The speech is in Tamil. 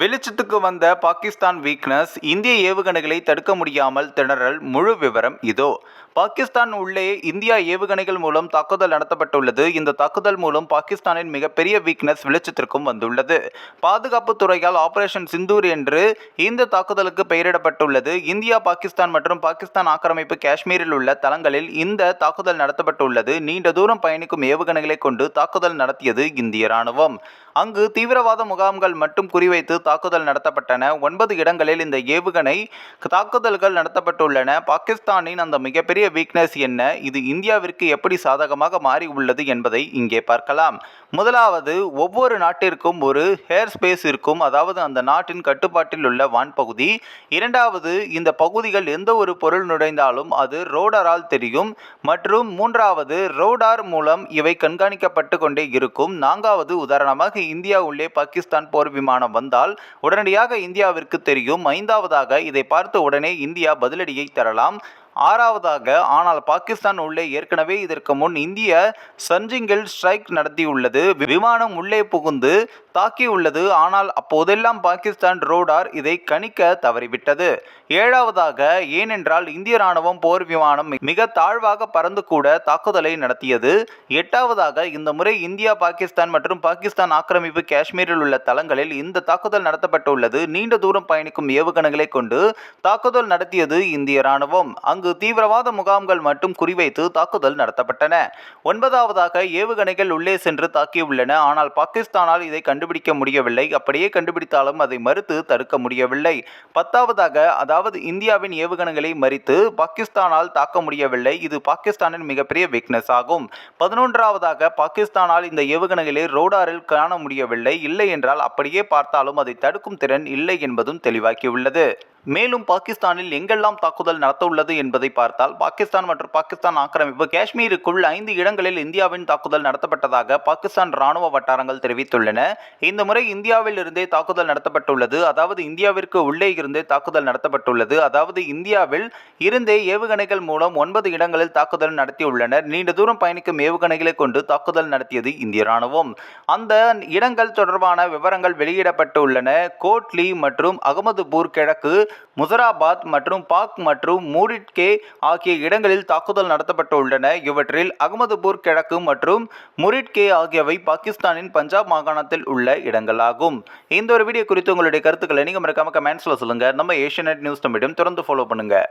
வெளிச்சத்துக்கு வந்த பாகிஸ்தான் வீக்னஸ் இந்திய ஏவுகணைகளை தடுக்க முடியாமல் திணறல் முழு விவரம் இதோ. பாகிஸ்தான் உள்ளே இந்தியா ஏவுகணைகள் மூலம் தாக்குதல் நடத்தப்பட்டுள்ளது. இந்த தாக்குதல் மூலம் பாகிஸ்தானின் மிகப்பெரிய வீக்னஸ் வெளிச்சத்திற்கும் வந்துள்ளது. பாதுகாப்பு துறையால் ஆபரேஷன் சிந்தூர் என்று இந்த தாக்குதலுக்கு பெயரிடப்பட்டுள்ளது. இந்தியா பாகிஸ்தான் மற்றும் பாகிஸ்தான் ஆக்கிரமிப்பு காஷ்மீரில் உள்ள தளங்களில் இந்த தாக்குதல் நடத்தப்பட்டுள்ளது. நீண்ட தூரம் பயணிக்கும் ஏவுகணைகளை கொண்டு தாக்குதல் நடத்தியது இந்திய ராணுவம். அங்கு தீவிரவாத முகாம்கள் மட்டும் குறிவைத்து தாக்குதல் நடத்தப்பட்டன. ஒன்பது இடங்களில் இந்த ஏவுகணை தாக்குதல்கள் நடத்தப்பட்டுள்ளன. பாகிஸ்தானின் அந்த மிகப்பெரிய வீக்னஸ் என்ன? இது இந்தியாவிற்கு எப்படி சாதகமாக மாறி உள்ளது என்பதை இங்கே பார்க்கலாம். முதலாவது ஒவ்வொரு நாட்டிற்கும் ஒரு ஹேர் ஸ்பேஸ் இருக்கும். அதாவது அந்த நாட்டின் கட்டுப்பாட்டில் உள்ள வான்பகுதி. இரண்டாவது இந்த பகுதிகள் எந்த ஒரு பொருள் நுழைந்தாலும் அது ரோடரால் தெரியும். மற்றும் மூன்றாவது ரோடார் மூலம் இவை கண்காணிக்கப்பட்டு கொண்டே இருக்கும். நான்காவது உதாரணமாக இந்தியா உள்ளே பாகிஸ்தான் போர் விமானம் வந்தால் உடனடியாக இந்தியாவிற்கு தெரியும். ஐந்தாவதாக இதை பார்த்து உடனே இந்தியா பதிலடியை தரலாம். ஆறாவதாக ஆனால் பாகிஸ்தான் உள்ளே ஏற்கனவே இதற்கு முன் இந்திய சஞ்சிங்கில் ஸ்ட்ரைக் நடத்தியுள்ளது. விமானம் உள்ளே புகுந்து தாக்கியுள்ளது. ஆனால் அப்போதெல்லாம் பாகிஸ்தான் ரோடார் இதை கணிக்க தவறிவிட்டது. ஏழாவதாக ஏனென்றால் இந்திய ராணுவம் போர் விமானம் மிக தாழ்வாக பறந்து கூட தாக்குதலை நடத்தியது. எட்டாவதாக இந்த முறை இந்தியா பாகிஸ்தான் மற்றும் பாகிஸ்தான் ஆக்கிரமிப்பு காஷ்மீரில் உள்ள தளங்களில் இந்த தாக்குதல் நடத்தப்பட்டுள்ளது. நீண்ட தூரம் பயணிக்கும் ஏவுகணைகளை கொண்டு தாக்குதல் நடத்தியது இந்திய ராணுவம். அங்கு தீவிரவாத முகாம்கள் மட்டும் குறிவைத்து தாக்குதல் நடத்தப்பட்டன. ஒன்பதாவதாக ஏவுகணைகள் உள்ளே சென்று தாக்கியுள்ளன. ஆனால் பாகிஸ்தானால் இதை கண்டுபிடிக்க முடியவில்லை. அப்படியே கண்டுபிடித்தாலும் அதை மறுத்து தடுக்க முடியவில்லை. பத்தாவதாக அதாவது இந்தியாவின் ஏவுகணைகளை மறித்து பாகிஸ்தானால் தாக்க முடியவில்லை. இது பாகிஸ்தானின் மிகப்பெரிய வீக்னஸ் ஆகும். பதினொன்றாவதாக பாகிஸ்தானால் இந்த ஏவுகணைகளை ரோடாரில் காண முடியவில்லை. இல்லை என்றால் அப்படியே பார்த்தாலும் அதை தடுக்கும் திறன் இல்லை என்பதும் தெளிவாக்கியுள்ளது. மேலும் பாகிஸ்தானில் எங்கெல்லாம் தாக்குதல் நடத்தவுள்ளது என்பதை பார்த்தால் பாகிஸ்தான் மற்றும் பாகிஸ்தான் ஆக்கிரமிப்பு காஷ்மீருக்குள் ஐந்து இடங்களில் இந்தியாவின் தாக்குதல் நடத்தப்பட்டதாக பாகிஸ்தான் ராணுவ வட்டாரங்கள் தெரிவித்துள்ளன. இந்த முறை இந்தியாவில் இருந்தே தாக்குதல் நடத்தப்பட்டுள்ளது. அதாவது இந்தியாவிற்கு உள்ளே இருந்தே தாக்குதல் நடத்தப்பட்டுள்ளது. அதாவது இந்தியாவில் இருந்தே ஏவுகணைகள் மூலம் ஒன்பது இடங்களில் தாக்குதல் நடத்தியுள்ளனர். நீண்ட தூரம் பயணிக்கும் ஏவுகணைகளை கொண்டு தாக்குதல் நடத்தியது இந்திய ராணுவம். அந்த இடங்கள் தொடர்பான விவரங்கள் வெளியிடப்பட்டுள்ளன. கோட்லி மற்றும் அகமதுபூர் கிழக்கு முசராபாத் மற்றும் பாக் மற்றும் மூரிட்கே ஆகிய இடங்களில் தாக்குதல் நடத்தப்பட்டுள்ளன. இவற்றில் அகமதுபூர் கிழக்கு மற்றும் முரிட்கே ஆகியவை பாகிஸ்தானின் பஞ்சாப் மாகாணத்தில் உள்ள இடங்களாகும். இந்த ஒரு வீடியோ குறித்து உங்களுடைய கருத்துக்களை நீங்கள் மறக்காம கமெண்ட்ஸில் சொல்லுங்கள் நம்ம ஏஷியநெட் நியூஸ் தமிழும் தொடர்ந்து ஃபாலோ பண்ணுங்கள்